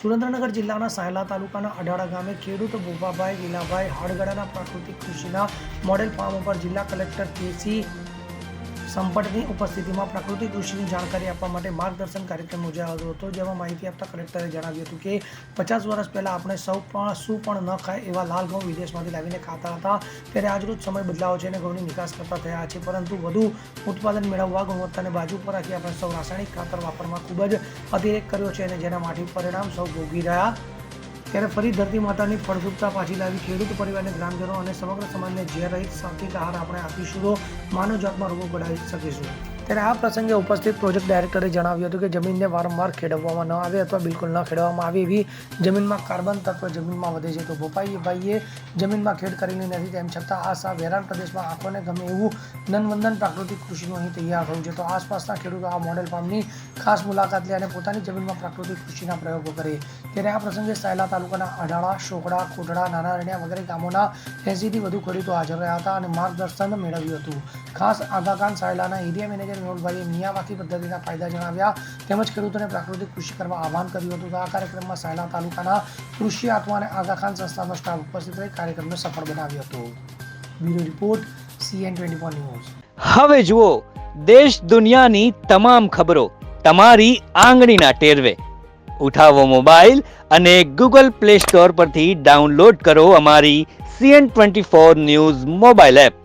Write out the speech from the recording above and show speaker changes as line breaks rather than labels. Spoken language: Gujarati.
સુરેન્દ્રનગર જિલ્લાના સાયલા તાલુકાના અઢાળા ગામે ખેડૂત ભૂપાભાઈ લીલાભાઈ હાડગડાના પ્રાકૃતિક કૃષિના મોડેલ ફાર્મ ઉપર જિલ્લા કલેક્ટર કેસી સંપટની ઉપસ્થિતિમાં પ્રકૃતિ કૃષિની જાણકારી આપવા માટે માર્ગદર્શન કાર્યક્રમ યોજાયો હતો, જેમાં માહિતી આપતા કલેક્ટરે જણાવ્યું હતું કે, પચાસ વર્ષ પહેલાં આપણે સૌ પણ શું પણ ન ખાય એવા લાલ ઘઉં વિદેશમાંથી લાવીને ખાતા હતા. ત્યારે આજરોજ સમય બદલાવો છે અને ઘઉંની નિકાસ કરતા થયા છે. પરંતુ વધુ ઉત્પાદન મેળવવા, ગુણવત્તાને બાજુ પર રાખી આપણે સૌ રાસાયણિક ખાતર વાપરમાં ખૂબ જ અતિરેક કર્યો છે અને જેના માટે પરિણામ સૌ ભોગવી રહ્યા ત્યારે ફરી ધરતી માતાની ફળદ્રુપતા પાછી લાવી ખેડૂત પરિવારને ગ્રામજનો અને સમગ્ર સમાજને જે રહીત સાત્વિક આહાર આપણે આપીશું તો માનવ જાતમાં રોગો બઢાવી શકીશું. ત્યારે આ પ્રસંગે ઉપસ્થિત પ્રોજેક્ટ ડાયરેક્ટરે જણાવ્યું હતું કે જમીનને વારંવાર ખેડવવામાં ન આવે અથવા બિલકુલ ન ખેડવામાં આવે એવી જમીનમાં કાર્બન તત્વ જમીનમાં વધે છે. તો ભોપાઈભાઈએ જમીનમાં ખેડ કરેલી નથી તેમ છતાં આ સા વેરાન પ્રદેશમાં આંખોને ગમે એવું નનવંદન પ્રાકૃતિક કૃષિનું અહીં તૈયાર થયું છે. તો આસપાસના ખેડૂતો આ મોડેલ ફાર્મની ખાસ મુલાકાત લે અને પોતાની જમીનમાં પ્રાકૃતિક કૃષિના પ્રયોગો કરે. ત્યારે આ પ્રસંગે સાયલા તાલુકાના અઢાળા શોકડા કોટડા નાના વગેરે ગામોના એંસીથી વધુ ખેડૂતો હાજર રહ્યા હતા અને માર્ગદર્શન મેળવ્યું હતું. ખાસ આગાખાન સાયલાના એરિયા મેનેજર મેહુલભાઈએ મિયાવાકી પદ્ધતિના ફાયદા જણાવ્યા. તેમજ ખેડૂતોને પ્રાકૃતિક કૃષિ કરવા આહવાન કર્યું હતું. આ કાર્યક્રમમાં સાયલા તાલુકાના કૃષિ આત્મા અને આગાખાન સંસ્થાનો સ્ટાફ ઉપસ્થિત રહી કાર્યક્રમને સફળ બનાવ્યો હતો. Bureau report, CN twenty news.
હવે જુઓ, દેશ દુનિયાની તમામ ખબરો તમારી આંગળીના ટેરવે. ઉઠાવો મોબાઈલ અને ગૂગલ પ્લે સ્ટોર પરથી ડાઉનલોડ કરો અમારી CN twenty four news mobile app.